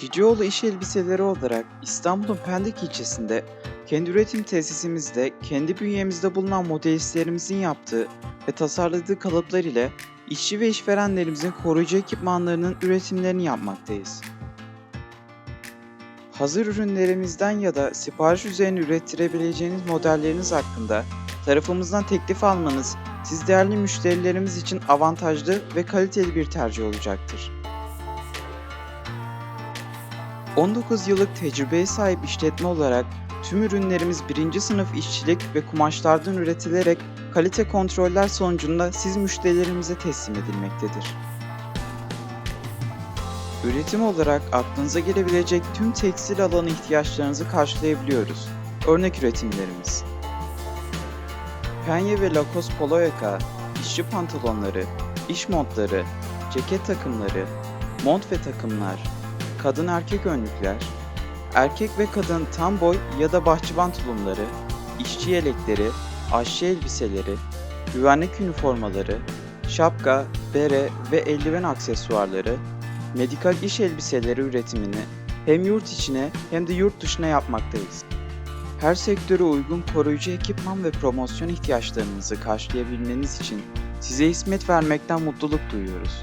Cicioğlu İş Elbiseleri olarak İstanbul'un Pendik ilçesinde kendi üretim tesisimizde kendi bünyemizde bulunan modelistlerimizin yaptığı ve tasarladığı kalıplar ile işçi ve işverenlerimizin koruyucu ekipmanlarının üretimlerini yapmaktayız. Hazır ürünlerimizden ya da sipariş üzerine ürettirebileceğiniz modelleriniz hakkında tarafımızdan teklif almanız siz değerli müşterilerimiz için avantajlı ve kaliteli bir tercih olacaktır. 19 yıllık tecrübeye sahip işletme olarak tüm ürünlerimiz birinci sınıf işçilik ve kumaşlardan üretilerek kalite kontroller sonucunda siz müşterilerimize teslim edilmektedir. Üretim olarak aklınıza gelebilecek tüm tekstil alanı ihtiyaçlarınızı karşılayabiliyoruz. Örnek üretimlerimiz. Penye ve Lacoste polo yaka, işçi pantolonları, iş montları, ceket takımları, mont ve takımlar, kadın erkek önlükler, erkek ve kadın tam boy ya da bahçıvan tulumları, işçi yelekleri, aşçı elbiseleri, güvenlik üniformaları, şapka, bere ve eldiven aksesuarları, medikal iş elbiseleri üretimini hem yurt içine hem de yurt dışına yapmaktayız. Her sektöre uygun koruyucu ekipman ve promosyon ihtiyaçlarınızı karşılayabilmeniz için size hizmet vermekten mutluluk duyuyoruz.